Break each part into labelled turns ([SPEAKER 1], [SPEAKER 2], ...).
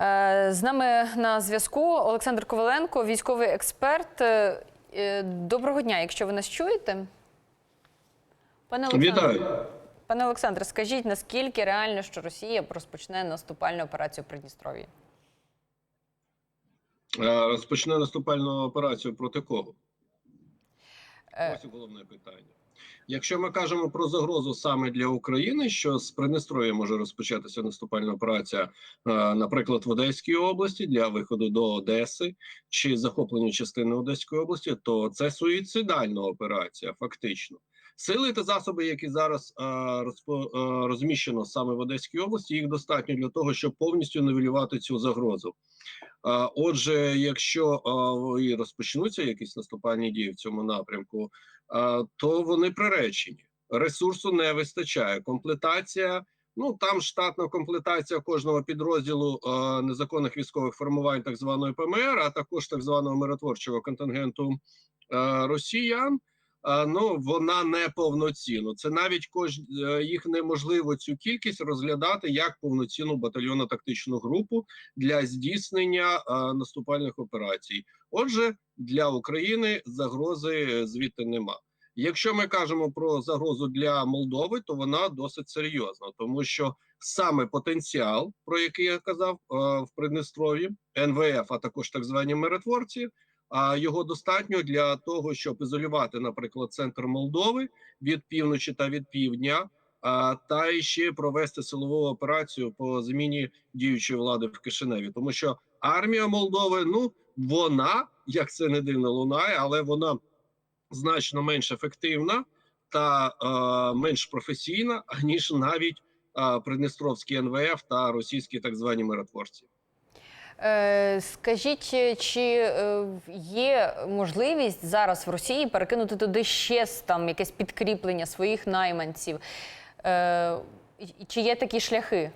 [SPEAKER 1] Е, З нами на зв'язку Олександр Коваленко, військовий експерт. Е, е, Доброго дня, якщо ви нас чуєте. Пане
[SPEAKER 2] Вітаю.
[SPEAKER 1] Пане Олександре, скажіть, наскільки реально, що Росія розпочне наступальну операцію в Придністров'ї?
[SPEAKER 2] Розпочне наступальну операцію проти кого?
[SPEAKER 1] Е.
[SPEAKER 2] Ось головне питання. Якщо ми кажемо про загрозу саме для України, що з Придністров'я може розпочатися наступальна операція, е, наприклад, в Одеській області для виходу до Одеси чи захоплення частини Одеської області, то це суїцидальна операція, фактично. Сили та засоби, які зараз е, розпо, е, розміщено саме в Одеській області, їх достатньо для того, щоб повністю нивелювати цю загрозу. Е, Отже, якщо е, і розпочнуться якісь наступальні дії в цьому напрямку, то вони приречені. Ресурсу не вистачає. Комплектація. Ну там штатна комплектація кожного підрозділу незаконних військових формувань, так званої ПМР, а також так званого миротворчого контингенту росіян. е, Ну вона не повноцінна. Це навіть кож е, їх неможливо цю кількість розглядати як повноцінну батальйонно-тактичну групу для здійснення е, наступальних операцій. Отже, для України загрози е, звідти нема. Якщо ми кажемо про загрозу для Молдови, то вона досить серйозна, тому що саме потенціал, про який я казав е, в Придністров'ї, НВФ, а також так звані миротворці, а його достатньо для того, щоб ізолювати, наприклад, центр Молдови від півночі та від півдня, а, та і ще провести силову операцію по зміні діючої влади в Кишиневі, тому що армія Молдови, ну вона, як це не дивно лунає, але вона значно менш ефективна та е, менш професійна, аніж навіть е, Придністровський НВФ та російські так звані миротворці.
[SPEAKER 1] Е, Скажіть, чи е, є можливість зараз в Росії перекинути туди ще там якесь підкріплення своїх найманців? Е, Чи є такі шляхи?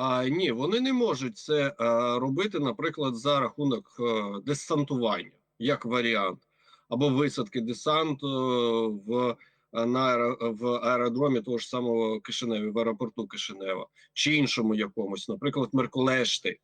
[SPEAKER 2] А, ні, вони не можуть це е, робити, наприклад, за рахунок е, десантування, як варіант, або висадки десанту е, в, на в аеродромі того ж самого Кишинева, в аеропорту Кишинева, чи іншому якомусь, наприклад, Меркулешти,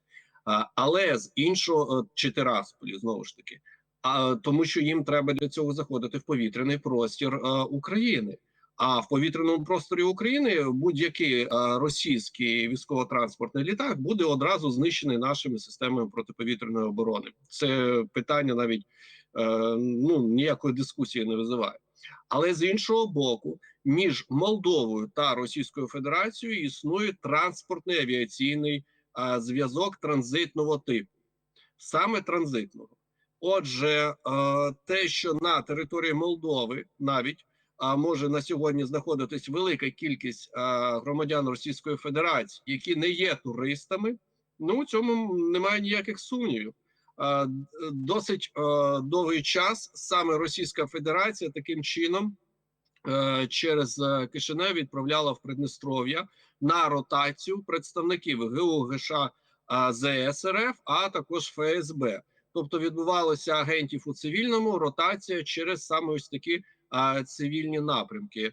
[SPEAKER 2] а, але з іншого чи Тирасполі, знову ж таки, а тому, що їм треба для цього заходити в повітряний простір е, України. А в повітряному просторі України будь-який е, російський військово-транспортний літак буде одразу знищений нашими системами протиповітряної оборони. Це питання навіть е, ну ніякої дискусії не визиває. Але з іншого боку, між Молдовою та Російською Федерацією існує транспортний авіаційний е, зв'язок транзитного типу, саме транзитного. Отже, те, що на території Молдови навіть а може на сьогодні знаходитись велика кількість а, громадян Російської Федерації, які не є туристами. Ну цьому немає ніяких сумнівів. А, досить а, довгий час саме Російська Федерація таким чином е, через е, Кишинев відправляла в Придністров'я на ротацію представників ГУ ГШ а, також ФСБ. Тобто відбувалося агентів у цивільному ротація через саме ось такі цивільні напрямки.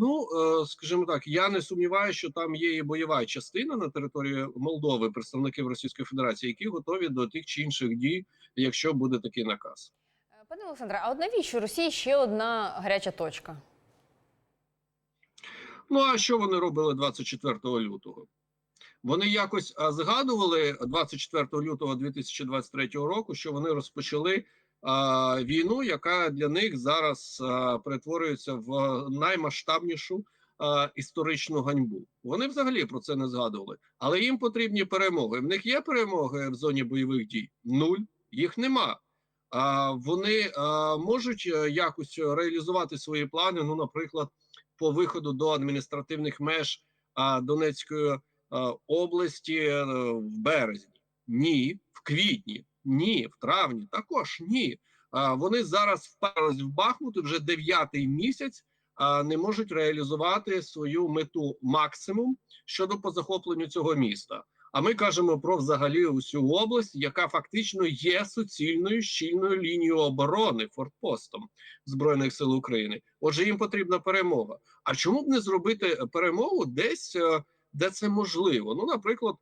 [SPEAKER 2] Ну, е, скажімо так, я не сумніваюся, що там є і бойова частина на території Молдови, представників Російської Федерації, які готові до тих чи інших дій, якщо буде такий наказ.
[SPEAKER 1] Е, Пане Олександре, а от навіщо Росії ще одна гаряча точка?
[SPEAKER 2] Ну а що вони робили 24 лютого? Вони якось згадували 24 лютого 2023 року, що вони розпочали війну, яка для них зараз перетворюється в наймасштабнішу історичну ганьбу. Вони взагалі про це не згадували, але їм потрібні перемоги. В них є перемоги в зоні бойових дій? Нуль, їх нема. А, вони можуть е, якось реалізувати свої плани. Ну, наприклад, по виходу до адміністративних меж Донецької області е, в березні. Ні, в квітні, ні, в травні також ні. Вони зараз вперлись в Бахмут вже дев'ятий місяць не можуть реалізувати свою мету максимум щодо по захопленню цього міста. А ми кажемо про взагалі усю область, яка фактично є суцільною щільною лінією оборони фортпостом збройних сил України. Отже, їм потрібна перемога. А чому б не зробити перемогу десь е, де це можливо. Ну, наприклад,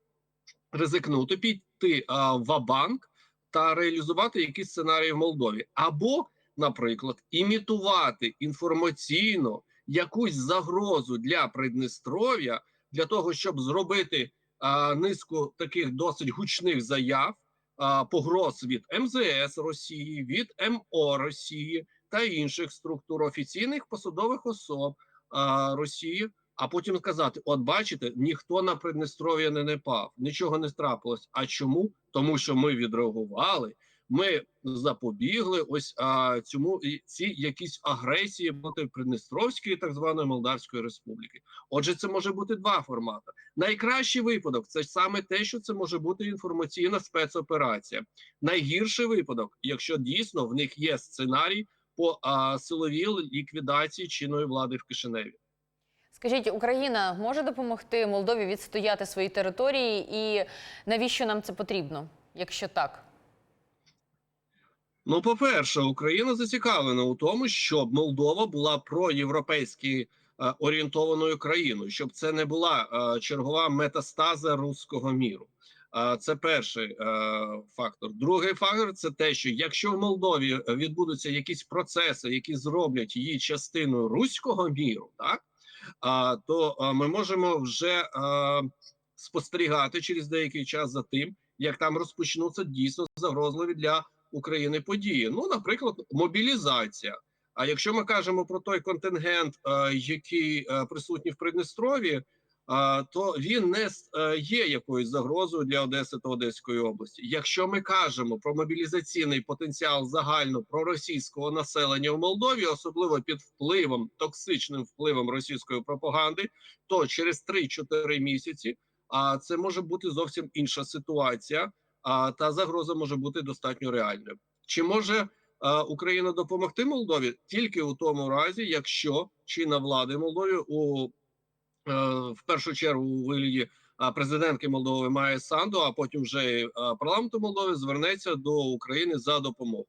[SPEAKER 2] ризикнути піти а, в банк та реалізувати якісь сценарії в Молдові, або, наприклад, імітувати інформаційно якусь загрозу для Придністров'я для того, щоб зробити а, низку таких досить гучних заяв, а, погроз від МЗС Росії, від МО Росії та інших структур офіційних посадових особ а, Росії. А потім сказати: от бачите, ніхто на Придністров'я не напав, нічого не трапилось. А чому? Тому що ми відреагували, ми запобігли ось а, цьому ці якісь агресії проти Придністровської так званої Молдавської Республіки. Отже, це може бути два формати. Найкращий випадок це саме те, що це може бути інформаційна спецоперація. Найгірший випадок, якщо дійсно в них є сценарій по а, силовій ліквідації чинної влади в Кишиневі.
[SPEAKER 1] Скажіть, Україна може допомогти Молдові відстояти свої території, і навіщо нам це потрібно, якщо так?
[SPEAKER 2] Ну, по-перше, Україна зацікавлена у тому, щоб Молдова була проєвропейськи е, орієнтованою країною, щоб це не була е, чергова метастаза руського міру. Е, це перший фактор. Другий фактор це те, що якщо в Молдові відбудуться якісь процеси, які зроблять її частиною руського міру, так то а, ми можемо вже спостерігати через деякий час за тим, як там розпочнуться дійсно загрозливі для України події. Ну, наприклад, мобілізація. А якщо ми кажемо про той контингент, який присутній в Придністрові, то він не е, є якоюсь загрозою для Одеси та Одеської області. Якщо ми кажемо про мобілізаційний потенціал загально проросійського населення в Молдові, особливо під впливом токсичним впливом російської пропаганди, то через 3-4 місяці а це може бути зовсім інша ситуація а та загроза може бути достатньо реальною. Чи може а, Україна допомогти Молдові тільки у тому разі, якщо чинна влада Молдові у е, в першу чергу у вигляді президентки Молдови Майя Санду, а потім вже парламенту Молдови звернеться до України за допомогою.